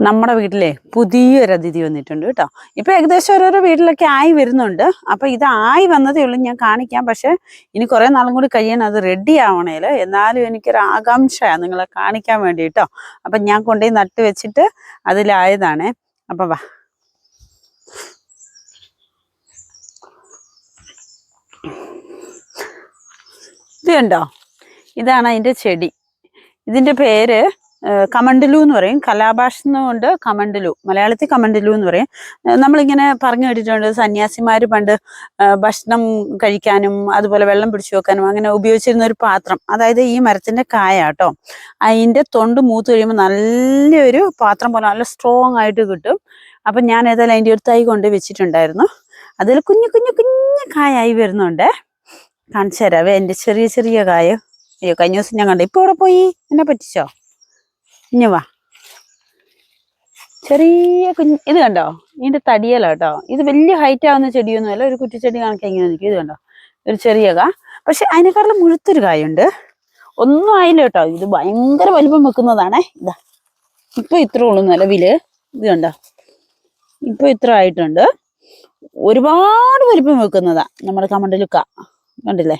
നമ്മുടെ വീട്ടിലെ പുതിയൊരു അതിഥി വന്നിട്ടുണ്ട് കേട്ടോ. ഇപ്പൊ ഏകദേശം ഓരോരോ വീട്ടിലൊക്കെ ആയി വരുന്നുണ്ട്. അപ്പൊ ഇത് ആയി വന്നതേ ഉള്ളൂ ഞാൻ കാണിക്കാം. പക്ഷെ ഇനി കുറെ നാളും കൂടി കഴിയണം അത് റെഡി ആവണേൽ എന്നാലും എനിക്കൊരു ആകാംക്ഷയാണ് നിങ്ങളെ കാണിക്കാൻ വേണ്ടി കേട്ടോ. അപ്പൊ ഞാൻ കൊണ്ടുപോയി നട്ട് വെച്ചിട്ട് അതിലായതാണ്. അപ്പൊ വാ. ഇത് കണ്ടോ? ഇതാണ് അതിന്റെ ചെടി. ഇതിന്റെ പേര് കമണ്ടലു എന്ന് പറയും. കലാഭാഷ കൊണ്ട് കമണ്ടലു. മലയാളത്തിൽ കമണ്ടലു എന്ന് പറയും. നമ്മളിങ്ങനെ പറഞ്ഞു കേട്ടിട്ടുണ്ട്. സന്യാസിമാർ പണ്ട് ഭക്ഷണം കഴിക്കാനും അതുപോലെ വെള്ളം പിടിച്ചു വെക്കാനും അങ്ങനെ ഉപയോഗിച്ചിരുന്ന ഒരു പാത്രം. അതായത് ഈ മരത്തിന്റെ കായ കേട്ടോ. അതിന്റെ തൊണ്ട് മൂത്ത് കഴിയുമ്പോൾ നല്ലൊരു പാത്രം പോലെ നല്ല സ്ട്രോങ് ആയിട്ട് കിട്ടും. അപ്പൊ ഞാൻ ഏതായാലും അതിന്റെ ഒരു തൈ കൊണ്ട് വെച്ചിട്ടുണ്ടായിരുന്നു. അതിൽ കുഞ്ഞു കുഞ്ഞു കുഞ്ഞു കായായി വരുന്നുണ്ട്. കാണിച്ചു തരാവേ എന്റെ ചെറിയ ചെറിയ കായ. അയ്യോ കഴിഞ്ഞ ദിവസം ഞാൻ കണ്ടു. ഇപ്പൊ ഇവിടെ പോയി? എന്നെ പറ്റിച്ചോ? ഇനി വാ. ചെറിയ കുഞ്ഞ് ഇത് കണ്ടോ? ഇതിന്റെ തടിയല കേട്ടോ. ഇത് വലിയ ഹൈറ്റ് ആവുന്ന ചെടിയൊന്നുമല്ല ഒരു കുറ്റിച്ചെടി കണക്ക് ഇങ്ങനെ നിൽക്കും. ഇത് കണ്ടോ? ഒരു ചെറിയ കാ പക്ഷെ അതിനേക്കാളും മുഴുത്തൊരു കായുണ്ട്. ഒന്നും ആയില്ല കേട്ടോ. ഇത് ഭയങ്കര വലുപ്പം വെക്കുന്നതാണേ. ഇതാ. ഇപ്പൊ ഇത്ര ഉള്ളു നിലവിൽ. ഇത് കണ്ടോ? ഇപ്പൊ ഇത്ര ആയിട്ടുണ്ട്. ഒരുപാട് വലുപ്പം വെക്കുന്നതാ. നമ്മുടെ കമണ്ടലുക്ക കണ്ടില്ലേ?